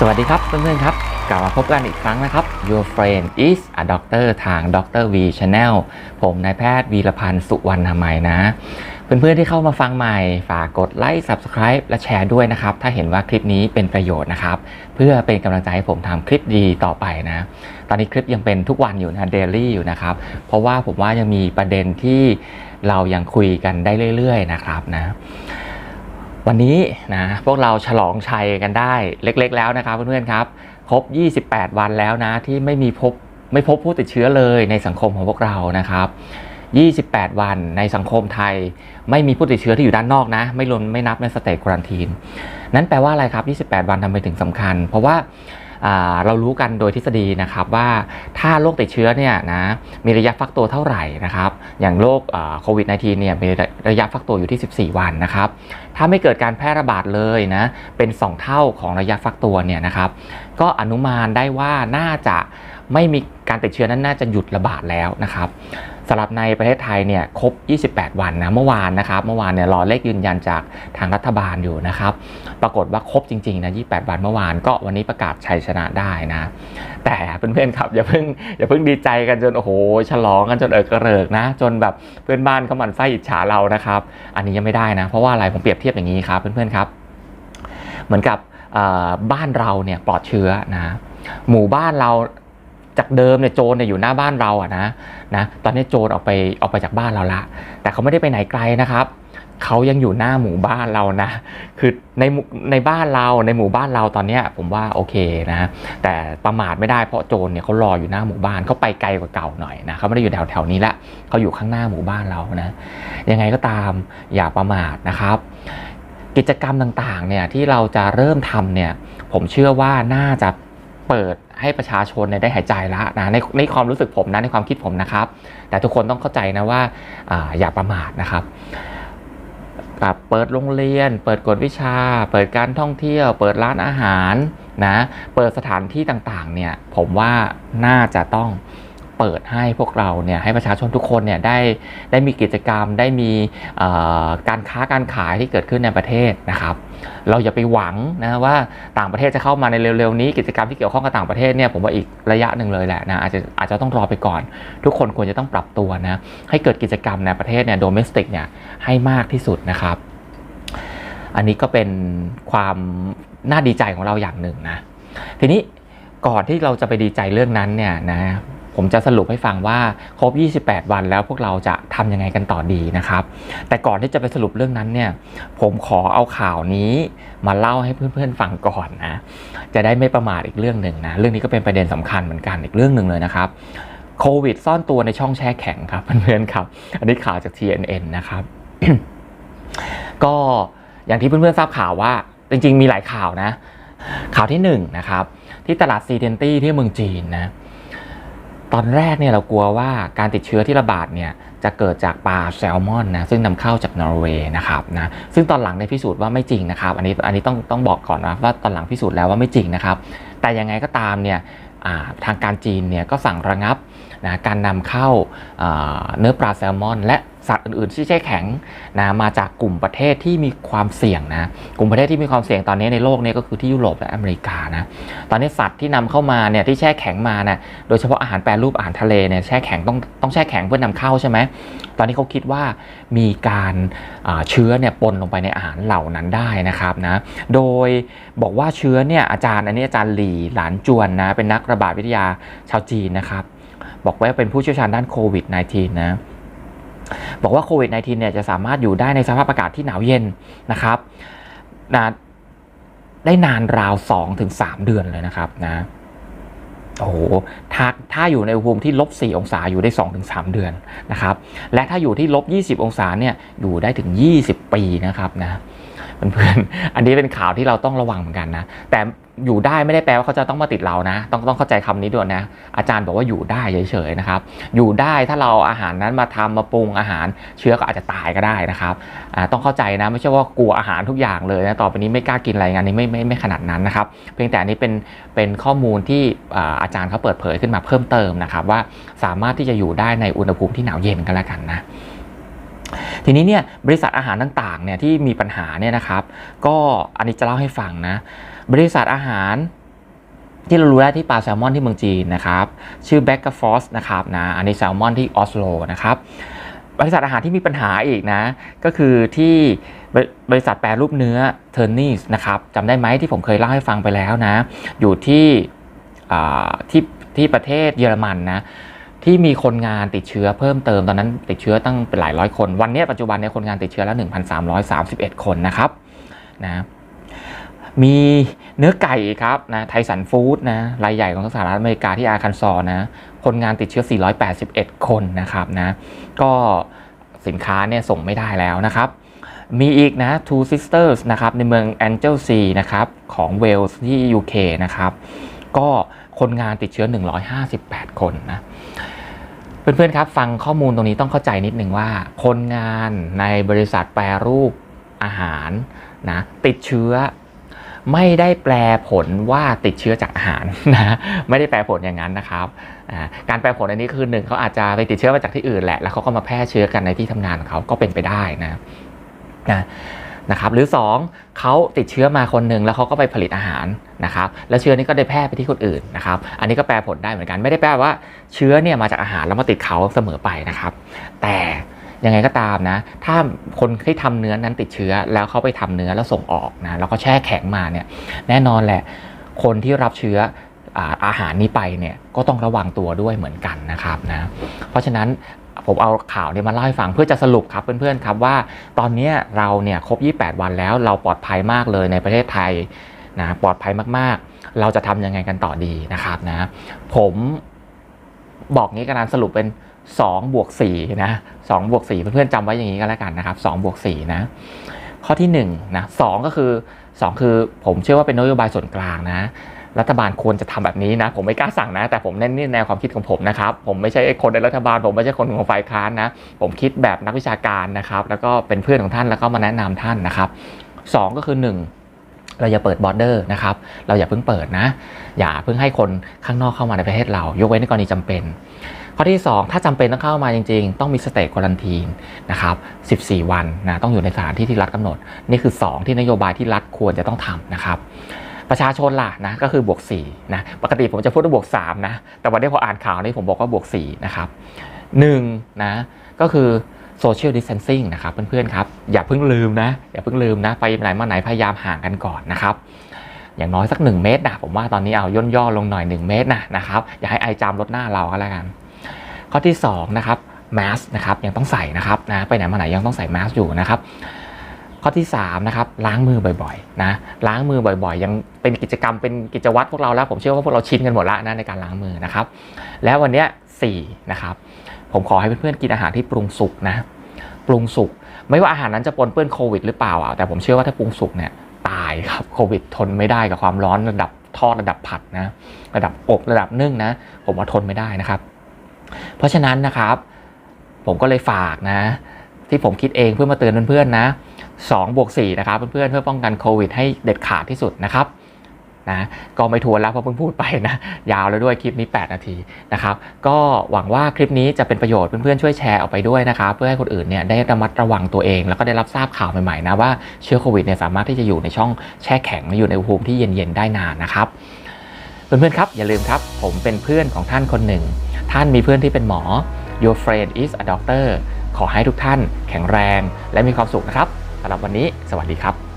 สวัสดีครับเพื่อนๆครับ กลับมาพบกันอีกครั้งนะครับ Your friend is a doctor ทาง Dr. V Channel ผมนายแพทย์วีรพันธ์สุวรรณไมยนะ เพื่อนๆที่เข้ามาฟังใหม่ ฝากกดไลค์ Subscribe และแชร์ด้วยนะครับ ถ้าเห็นว่าคลิปนี้เป็นประโยชน์นะครับ เพื่อเป็นกำลังใจให้ผมทำคลิปดีต่อไปนะ ตอนนี้คลิปยังเป็นทุกวันอยู่นะเดลี่อยู่นะครับ เพราะว่าผมว่ายังมีประเด็นที่เรายังคุยกันได้เรื่อย ๆ นะครับนะ วันนี้นะพวกเราฉลองชัยกันได้เล็กๆ แล้วนะครับเพื่อนๆครับ ครบ 28 วันแล้วนะที่ไม่มีพบไม่พบผู้ติดเชื้อเลยในสังคมของพวกเรานะครับ 28 วันในสังคมไทย ไม่มีผู้ติดเชื้อที่อยู่ด้านนอกนะ ไม่รวมไม่นับในสเตจควอนตีนนั้นแปลว่าอะไรครับ 28 วันทำไมถึงสำคัญ เพราะว่าอ่า เรารู้กันโดยทฤษฎีนะครับว่าถ้าโรคติดเชื้อเนี่ยนะมีระยะฟักตัวเท่าไหร่นะครับอย่างโรคโควิด -19 เนี่ยมีระยะฟักตัวอยู่ที่ 14 วันนะครับถ้าไม่เกิดการแพร่ระบาดเลยนะเป็น 2 เท่าของระยะฟักตัวเนี่ยนะครับก็อนุมานได้ว่าน่าจะไม่มีการติดเชื้อนั้นน่าจะหยุดระบาดแล้วนะครับ สำหรับในประเทศไทยเนี่ยครบ 28 วันนะเมื่อวานนะครับเมื่อวานเนี่ยรอเลขยืนยันจากทางรัฐบาลอยู่นะครับ ปรากฏว่าครบจริงๆนะ28 วันเมื่อวานก็วันนี้ประกาศชัยชนะได้นะ แต่เพื่อนๆครับอย่าเพิ่งอย่าเพิ่งดีใจกันจนโอ้โหฉลองกันจนเอิกกระเริกนะ จนแบบเพื่อนบ้านเขาหมันไส้อิจฉาเรานะครับ อันนี้ยังไม่ได้นะ เพราะว่าอะไรผมเปรียบเทียบอย่างนี้ครับเพื่อนๆครับ เหมือนกับบ้านเราเนี่ยปลอดเชื้อนะหมู่บ้านเรา จากเดิมเนี่ยโจรเนี่ยอยู่หน้าบ้านเราอะนะนะตอนนี้โจรออกไปออกไปจากบ้านเราละ แต่เขาไม่ได้ไปไหนไกลนะครับเขายังอยู่หน้าหมู่บ้านเรานะ คือในในบ้านเราในหมู่บ้านเราตอนนี้ผมว่าโอเคนะ แต่ประมาทไม่ได้เพราะโจรเนี่ยเขารออยู่หน้าหมู่บ้านเขาไปไกลกว่าเก่าหน่อยนะเขาไม่ได้อยู่แถวแถวนี้ละเขาอยู่ข้างหน้าหมู่บ้านเรานะ ยังไงก็ตามอย่าประมาทนะครับ กิจกรรมต่างๆเนี่ยที่เราจะเริ่มทำเนี่ยผมเชื่อว่าน่าจะ เปิดให้ประชาชนได้หายใจแล้วนะในในความรู้สึกผมนะในความคิดผมนะครับ แต่ทุกคนต้องเข้าใจนะว่าอย่าประมาทนะครับแบบเปิดโรงเรียน เปิดกฎวิชา เปิดการท่องเที่ยว เปิดร้านอาหารนะเปิดสถานที่ต่างๆเนี่ยผมว่าน่าจะต้อง เปิดให้พวกเราเนี่ยให้ประชาชนทุกคนเนี่ยได้ได้มีกิจกรรมได้มีการค้าการขายที่เกิดขึ้นในประเทศนะครับ เราอย่าไปหวังนะว่าต่างประเทศจะเข้ามาในเร็วๆนี้กิจกรรมที่เกี่ยวข้องกับต่างประเทศเนี่ยผมว่าอีกระยะหนึ่งเลยแหละนะอาจจะอาจจะต้องรอไปก่อน ทุกคนควรจะต้องปรับตัวนะให้เกิดกิจกรรมในประเทศเนี่ยโดเมสติกเนี่ยให้มากที่สุดนะครับ อันนี้ก็เป็นความน่าดีใจของเราอย่างหนึ่งนะทีนี้ก่อนที่เราจะไปดีใจเรื่องนั้นเนี่ยนะ ผมจะสรุปให้ฟังว่าครบ 28 วันแล้วพวกเราจะทำยังไงกันต่อดีนะครับ แต่ก่อนที่จะไปสรุปเรื่องนั้นเนี่ย ผมขอเอาข่าวนี้มาเล่าให้เพื่อนๆฟังก่อนนะ จะได้ไม่ประมาทอีกเรื่องหนึ่งนะ เรื่องนี้ก็เป็นประเด็นสำคัญเหมือนกันอีกเรื่องหนึ่งเลยนะครับโควิดซ่อนตัวในช่องแช่แข็งครับเพื่อนๆครับ อันนี้ข่าวจาก TNN นะครับ ก็อย่างที่เพื่อนๆทราบข่าวว่า จริงๆ มีหลายข่าวนะ ข่าวที่หนึ่งนะครับที่ตลาดซีเดนตี้ที่เมืองจีนนะ ตอนแรกเนี่ยเรากลัวว่าการติดเชื้อที่ระบาดเนี่ยจะเกิดจากปลาแซลมอนนะซึ่งนำเข้าจากนอร์เวย์นะครับนะซึ่งตอนหลังได้พิสูจน์ว่าไม่จริงนะครับ อันนี้อันนี้ต้องต้องบอกก่อนนะว่าตอนหลังพิสูจน์แล้วว่าไม่จริงนะครับ แต่ยังไงก็ตามเนี่ยทางการจีนเนี่ยก็สั่งระงับ นะการนำเข้าเนื้อปลาแซลมอน และสัตว์อื่นๆที่แช่แข็งนะมาจากกลุ่มประเทศที่มีความเสี่ยงนะกลุ่มประเทศที่มีความเสี่ยงตอนนี้ในโลกนี้ก็คือที่ยุโรปและอเมริกานะตอนนี้สัตว์ที่นำเข้ามาเนี่ยที่แช่แข็งมานะโดยเฉพาะอาหารแปรรูปอาหารทะเลเนี่ยแช่แข็งต้องต้องแช่แข็งเพื่อนำเข้าใช่ไหมตอนนี้เขาคิดว่ามีการเชื้อเนี่ยปนลงไปในอาหารเหล่านั้นได้นะครับนะโดยบอกว่าเชื้อเนี่ยอาจารย์อันนี้อาจารย์หลีหลานจวนนะเป็นนักระบาดวิทยาชาวจีนนะครับ บอกว่าเป็นผู้เชี่ยวชาญด้านโควิด -19 นะบอกว่าโควิด -19 เนี่ยจะสามารถอยู่ได้ในสภาพอากาศที่หนาวเย็นนะครับนะได้นานราว 2-3 เดือนเลยนะครับนะโอ้โหถ้าถ้าอยู่ในอุณหภูมิที่ลบ 4 องศาอยู่ได้ 2-3 เดือนนะครับ และถ้าอยู่ที่ลบ 20 องศาเนี่ยอยู่ได้ถึง 20 ปีนะครับนะเพื่อนๆอันนี้เป็นข่าวที่เราต้องระวังเหมือนกันนะ แต่ อยู่ได้ไม่ได้แปลว่าเขาจะต้องมาติดเรานะ ต้องต้องเข้าใจคำนี้ด้วยนะ อาจารย์บอกว่าอยู่ได้เฉยๆนะครับ อยู่ได้ถ้าเราอาหารนั้นมาทำมาปรุงอาหารเชื้อก็อาจจะตายก็ได้นะครับต้องเข้าใจนะไม่ใช่ว่ากลัวอาหารทุกอย่างเลยนะต่อไปนี้ไม่กล้ากินอะไรงานนี้ไม่ไม่ไม่ขนาดนั้นนะครับ เพียงแต่นี้เป็นเป็นข้อมูลที่อาอาจารย์เขาเปิดเผยขึ้นมาเพิ่มเติมนะครับ ว่าสามารถที่จะอยู่ได้ในอุณหภูมิที่หนาวเย็นกันแล้วกันนะทีนี้เนี่ยบริษัทอาหารต่างๆเนี่ยที่มีปัญหาเนี่ยนะครับ ก็อันนี้จะเล่าให้ฟังนะ บริษัทอาหารที่เรารู้ได้ที่ปลาแซลมอนที่เมืองจีนนะครับ ชื่อแบ c ก f ฟอสนะครับนะอันนี้แซลมอนที่ออสโลนะครับบริษัทอาหารที่มีปัญหาอีกนะ ก็คือที่บริษัทแปรรูปเนื้อเทอร์นีสนะครับจำได้ไหมที่ผมเคยเล่าให้ฟังไปแล้วนะ อยู่ที่ที่ที่ประเทศเยอรมันนะที่มีคนงานติดเชื้อเพิ่มเติมตอนนั้นติดเชื้อตั้งเป็นหลายร้อยคน วันนี้ปัจจุบันเนี่ยคนงานติดเชื้อแล้ว 1,331 คนนะครับนะ มีเนื้อไก่ครับนะไทสันฟู้ดนะรายใหญ่ของสหรัฐอเมริกาที่อาคันซอนะคนงานติดเชื้อ 481 คนนะครับนะก็สินค้าเนี่ยส่งไม่ได้แล้วนะครับ มีอีกนะ Two Sisters นะครับในเมือง Angel Sea นะครับของเวลส์ที่ UK นะครับก็คนงานติดเชื้อ 158 คนนะเพื่อนๆครับ ฟังข้อมูลตรงนี้ต้องเข้าใจนิดนึงว่า คนงานในบริษัทแปรรูปอาหารนะติดเชื้อ ไม่ได้แปลผลว่าติดเชื้อจากอาหารนะไม่ได้แปลผลอย่างนั้นนะครับการแปลผลอันนี้คือหนึ่งเขาอาจจะไปติดเชื้อมาจากที่อื่นแหละแล้วเขาก็มาแพร่เชื้อกันในที่ทำงานของเขาก็เป็นไปได้นะนะนะครับหรือ 2เขาติดเชื้อมาคนหนึ่งแล้วเขาก็ไปผลิตอาหารนะครับแล้วเชื้อนี้ก็ได้แพร่ไปที่คนอื่นนะครับอันนี้ก็แปลผลได้เหมือนกันไม่ได้แปลว่าเชื้อเนี่ยมาจากอาหารแล้วมาติดเขาเสมอไปนะครับ แต่ ยังไงก็ตามนะ ถ้าคนที่ทำเนื้อนั้นติดเชื้อ แล้วเขาไปทำเนื้อแล้วส่งออกนะแล้วก็แช่แข็งมาเนี่ยแน่นอนแหละ คนที่รับเชื้ออาหารนี้ไปเนี่ยก็ต้องระวังตัวด้วยเหมือนกันนะครับนะเพราะฉะนั้นผมเอาข่าวเนี่ยมาเล่าให้ฟังเพื่อจะสรุปครับเพื่อนๆครับว่าตอนนี้เราเนี่ยครบ 28 วันแล้วเราปลอดภัยมากเลยในประเทศไทยนะปลอดภัยมากๆ เราจะทำยังไงกันต่อดีนะครับนะผมบอกงี้กันนะสรุปเป็น 2บวก4นะ2บวก4เพื่อนๆจำไว้อย่างนี้ก็แล้วกันนะครับ2บวก4นะข้อที่1นะ2ก็คือ 2 คือผมเชื่อว่าเป็นนโยบายส่วนกลางนะรัฐบาลควรจะทำแบบนี้นะ ผมไม่กล้าสั่งนะ แต่ผมเน้นนี่แนวความคิดของผมนะครับ ผมไม่ใช่คนในรัฐบาล ผมไม่ใช่คนของฝ่ายค้านนะ ผมคิดแบบนักวิชาการนะครับ แล้วก็เป็นเพื่อนของท่านแล้วก็มาแนะนำท่านนะครับสองก็คือหนึ่งเราอย่าเปิดบอร์เดอร์นะครับ เราอย่าเพิ่งเปิดนะ อย่าเพิ่งให้คนข้างนอกเข้ามาในประเทศเรา ยกเว้นในกรณีจำเป็น ข้อที่ 2 ถ้าจำเป็นต้องเข้ามาจริง ๆ ต้องมีสเตจควอลันทีนนะครับ 14 วันนะต้องอยู่ในสถานที่ที่รัฐกำหนด นี่คือ 2 ที่นโยบายที่รัฐควรจะต้องทำนะครับประชาชนล่ะนะก็คือบวก4นะปกติผมจะพูดว่าบวก3นะแต่วันนี้พออ่านข่าวนี้ผมบอกว่าบวก4นะครับ1นะก็คือโซเชียลดิสเทนซิ่งนะครับเพื่อนๆครับอย่าเพิ่งลืมนะอย่าเพิ่งลืมนะไปไหนมาไหนพยายามห่างกันก่อนนะครับอย่างน้อยสัก 1 เมตรนะผมว่าตอนนี้เอาย่นย่อลงหน่อย 1 เมตรนะนะครับอย่าให้ไอจามลดหน้าเราก็แล้วกัน ข้อที่2นะครับแมสนะครับยังต้องใส่นะครับนะไปไหนมาไหนยังต้องใส่แมสอยู่นะครับข้อที่3นะครับล้างมือบ่อยๆนะล้างมือบ่อยๆ ยังเป็นกิจกรรมเป็นกิจวัตรพวกเราแล้ว ผมเชื่อว่าพวกเราชินกันหมดแล้วนะในการล้างมือนะครับ แล้ววันนี้4นะครับผมขอให้เพื่อนๆกินอาหารที่ปรุงสุกนะปรุงสุกไม่ว่าอาหารนั้นจะปนเปื้อนโควิดหรือเปล่าอะแต่ผมเชื่อว่าถ้าปรุงสุกเนี่ยตายครับโควิดทนไม่ได้กับความร้อนระดับทอดระดับผัดนะระดับอบระดับนึ่งนะผมว่าทนไม่ได้นะครับ เพราะฉะนั้นนะครับ ผมก็เลยฝากนะ ที่ผมคิดเองเพื่อมาเตือนเพื่อนๆนะ2บวก4นะครับเพื่อนๆเพื่อป้องกันโควิดให้เด็ดขาดที่สุดนะครับนะก็ไม่ทวนแล้วเพราะเพิ่งพูดไปนะ ยาวแล้วด้วยคลิปนี้ 8 นาทีนะครับ ก็หวังว่าคลิปนี้จะเป็นประโยชน์เพื่อนๆช่วยแชร์ออกไปด้วยนะครับ เพื่อให้คนอื่นเนี่ยได้ระมัดระวังตัวเอง แล้วก็ได้รับทราบข่าวใหม่ๆนะว่าเชื้อโควิดเนี่ยสามารถที่จะอยู่ในช่องแช่แข็งอยู่ในอุณหภูมิที่เย็นๆได้นานนะครับ เพื่อนๆครับอย่าลืมครับ ผมเป็นเพื่อนของท่านคนหนึ่ง ท่านมีเพื่อนที่เป็นหมอ Your friend is a doctor ขอให้ทุกท่านแข็งแรงและมีความสุขนะครับสำหรับวันนี้ สวัสดีครับ